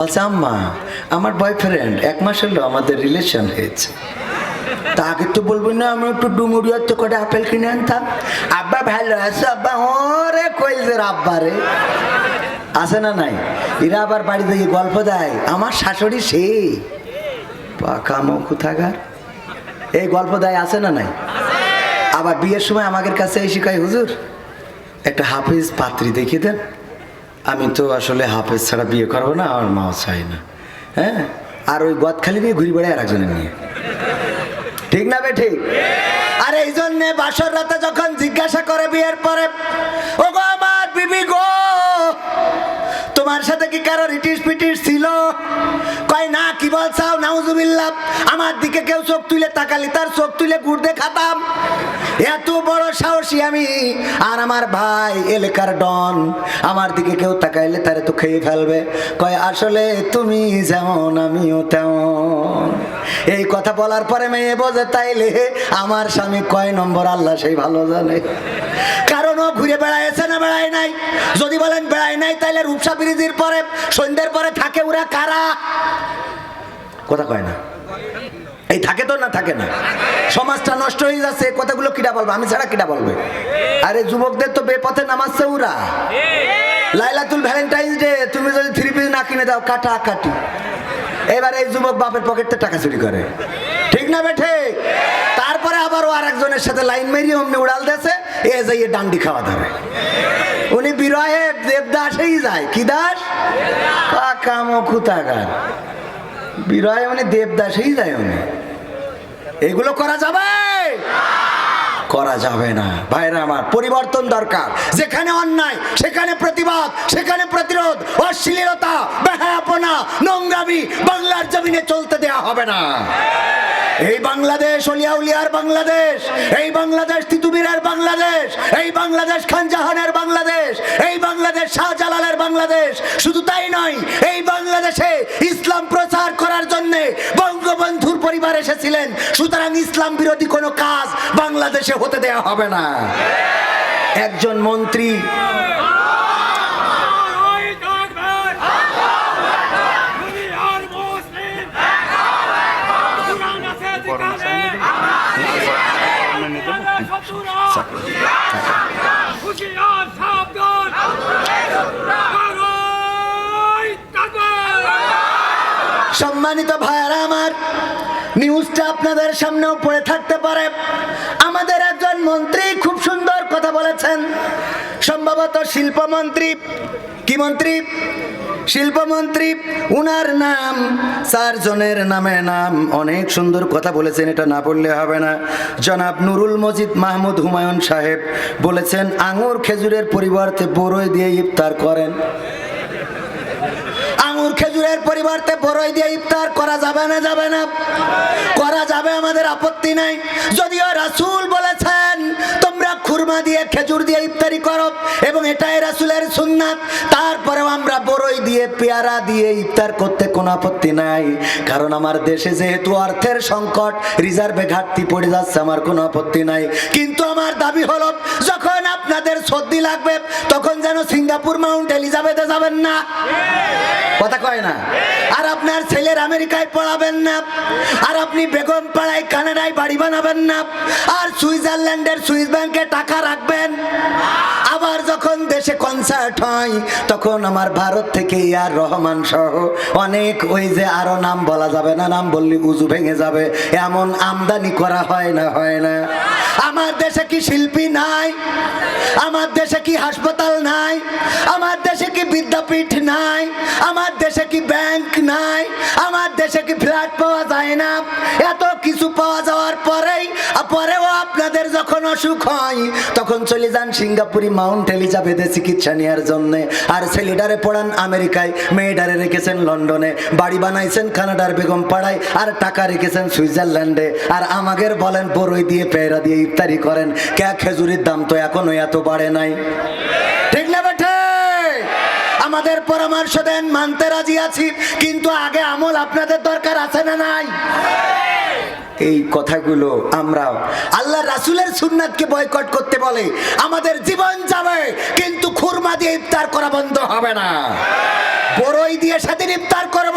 আম্মা, আমার বয়ফ্রেন্ড এক মাস হলো আমাদের রিলেশন হয়েছে। তা আগে তো বলবি না, আমি একটু ডুমুরিয়ার তো করে আপেল কিনে আনতাম। আব্বা ভালো আছে? আব্বা ওরে কইলদের আব্বা রে। আছে না নাই? এরা আবার বাড়িতে গিয়ে গল্প দেয়, আমার শাশুড়ি সে। পাকা মুখ থাকার এই গল্প দেয়, আছে না নাই? আবার বিয়ের সময় আমাদের কাছে এই শিখাই হুজুর, একটা হাফিজ পাত্রী দেখিয়ে দেন। আমি তো আসলে হাফেজ ছাড়া বিয়ে করব না, আমার মাও চাই না। হ্যাঁ? আর ওই গদখালি বিয়ে ঘুরি বেড়ায় আর নিয়ে। ঠিক না বে ঠিক? আর এই জন্যে বাসর রাতে যখন জিজ্ঞাসা করে বিয়ের পরে ও গো আমার বিবি গো, তোমার সাথে কি কারও রিটিস পিটিস ছিল? না, কি বলছাও? নাউজুবিল্লাহ, আমার দিকে কেউ চোখ তুলে তাকালি তার চোখ তুলে গুড় দেখাতাম। এত বড় সাহসী আমি। আর আমার ভাই এলাকার ডন, আমার দিকে কেউ তাকাইলে তারে তো খেয়ে ফেলবে। কয়, আসলে তুমি যেমন, আমিও তেমন। এই কথা বলার পরে মেয়ে বোঝে তাইলে, আমার স্বামী কয় নম্বর, আল্লাহ সেই ভালো জানে। ও ঘুরে বেড়াইছে না বেড়ায় নাই? যদি বলেন বেড়ায় নাই, তাইলে রূপসা ব্রিজের পরে, সন্ধ্যের পরে থাকে ওরা কারা? কথা কয় না। এই থাকে তো না থাকে না? সমাজটা নষ্ট হয়ে যাচ্ছে কথাগুলো কিটা বলবে? আমি ছাড়া কিটা বলবে? আরে যুবকদের তো বেপথে নামাচ্ছে ওরা। লাইলাতুল ভ্যালেন্টাইন্স ডে, তুমি যদি থ্রি পিস না কিনে দাও কাটা কাটি এবার এই যুবক বাপের পকেটে টাকা চুরি করে। ঠিক না বেঠে? তারপরে আবার ও আর একজনের সাথে লাইন মেরিয়ে অমনি উড়াল দেছে এ যাইয়ে ডান্ডি খাওয়া ধরে। উনি বিরহে দেবদাসেই যায়, কি দাস? কাম খুতাগার বিরহে উনি দেবদাসেই যায় উনি। এগুলো করা যাবে? করা যাবে না। ভাইরা আমার, পরিবর্তন দরকার। যেখানে অন্যায়, সেখানে প্রতিবাদ, সেখানে প্রতিরোধ, অশ্লীলতা, বেহায়াপনা, নোংরামি বাংলার জমিনে চলতে দেয়া হবে না। এই বাংলাদেশ অলিয়া উলিয়ার বাংলাদেশ, এই বাংলাদেশ তিতুমিরের বাংলাদেশ, এই বাংলাদেশ, খানজাহানের বাংলাদেশ, এই বাংলাদেশ, শাহজালালের বাংলাদেশ। শুধু তাই নয়, এই বাংলাদেশে ইসলাম প্রচার করার জন্য বঙ্গবন্ধুর পরিবার এসেছিলেন। সুতরাং ইসলাম বিরোধী কোনো কাজ বাংলাদেশে হতে দেয়া হবে না। একজন মন্ত্রী সম্মানিত ভাইয়ারা আমার নিউজটা আপনাদের সামনেও পড়ে থাকতে পারে। আমাদের একজন মন্ত্রী খুব সুন্দর কথা বলেছেন। সম্ভবত শিল্পমন্ত্রী। কি মন্ত্রী? শিল্পমন্ত্রী, উনার নাম, চারজনের নামে নাম, অনেক সুন্দর কথা বলেছেন, এটা না বললে হবে না। জনাব নুরুল মজিদ মাহমুদ হুমায়ুন সাহেব বলেছেন, আঙুর খেজুরের পরিবর্তে বড়ই দিয়ে ইফতার করেন। খেজুরের পরিবর্তে বড়ই দিয়ে ইফতার করা যাবে না যাবে না। করা যাবে, আমাদের আপত্তি নাই। যদিও রাসূল বলেছেন তোমরা খুরমা দিয়ে খেজুর দিয়ে ইফতারি করো এবং এটাই রাসূলের সুন্নাত। তারপরেও আমরা বড়ই দিয়ে, পেয়ারা দিয়ে ইফতার করতে কোনো আপত্তি নাই। কারণ আমার দেশে যেহেতু অর্থের সংকট, রিজার্ভে ঘাটতি পড়ে যাচ্ছে, আমার কোনো আপত্তি নাই। কিন্তু আমার দাবি হলো, যখন আপনাদের সর্দি লাগবে, তখন যেন সিঙ্গাপুর মাউন্ট এলিজাবেথে যাবেন না। কথা কয় না? আর আপনার ছেলের আমেরিকায় পড়াবেন না। আর আপনি বেগম পাড়ায় কানাডায় বাড়ি বানাবেন না। আর সুইজারল্যান্ডের সুইস ব্যাংকে টাকা রাখবেন। আবার যখন দেশে কনসার্ট হয়, তখন আমার ভারত থেকে ইয়ার রহমান সহ অনেক ওই যে আরও নাম বলা যাবে না, নাম বললে উজু ভেঙে যাবে। এমন আমদানি করা হয় না হয় না। আমার দেশে কি শিল্পী নাই? আমার দেশে কি হাসপাতাল নাই? আমার দেশে কি বিদ্যাপীঠ নাই? আমার দেশে কি ব্যাংক ফ্ল্যাট পাওয়া যায় না। এত কিছু পাওয়া যাওয়ার পরেই পরেও আপনাদের যখন অসুখ হয়, তখন চলে যান সিঙ্গাপুরি মাউন্ট এলিজাবেথে চিকিৎসা নেওয়ার জন্য। আর ছেলেটারে পড়ান আমেরিকায় মেয়েডারে রেখেছেন লন্ডনে। বাড়ি বানাইছেন কানাডার বেগম পাড়ায়, আর টাকা রেখেছেন সুইজারল্যান্ডে। আর আমাদের বলেন বড়ই দিয়ে পেয়রা দিয়ে ইফতারি করেন। কে খেজুরির দাম তো এখনও এত বাড়ে নাই। আমাদের পরামর্শ দেন, মানতে রাজি আছি, কিন্তু আগে আমল আপনাদের দরকার আছে না নাই? এই কথাগুলো আমরা আল্লাহ রাসুলের সুন্নাতকে বয়কট করতে বলে, আমাদের জীবন যাবে, কিন্তু খুরমা দিয়ে ইফতার করা বন্ধ হবে না। বড়ই দিয়ে সেদিন ইফতার করব,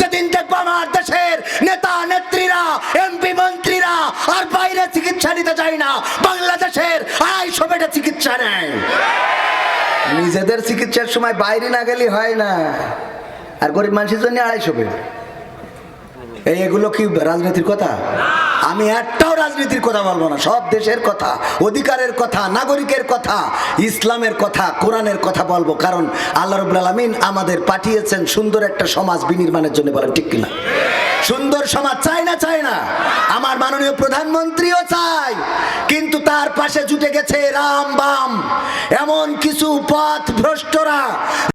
যেদিন দেখব আমার দেশের নেতা, নেত্রীরা এমপি মন্ত্রীরা, আর বাইরে চিকিৎসা নিতে চাই না, বাংলাদেশের আড়াইশো বেডে চিকিৎসা নেয়। নিজেদের চিকিৎসার সময় বাইরে না গেলে হয় না। আর গরিব মানুষের জন্য আড়াইশো এই এগুলো কি রাজনীতির কথা? আমি একটাও রাজনীতির কথা বলব না। সব দেশের কথা, অধিকারের কথা, নাগরিকের কথা, ইসলামের কথা, কোরআনের কথা বলব। কারণ আল্লাহ রবুল আলমিন আমাদের পাঠিয়েছেন সুন্দর একটা সমাজ বিনির্মাণের জন্য বলেন, ঠিক কিনা? সুন্দর সমাজ চাই না চাই না। আমার মাননীয় প্রধানমন্ত্রীও চাই কিন্তু তার পাশে জুটে গেছে রাম বাম। এমন কিছু পথ ভ্রষ্টরা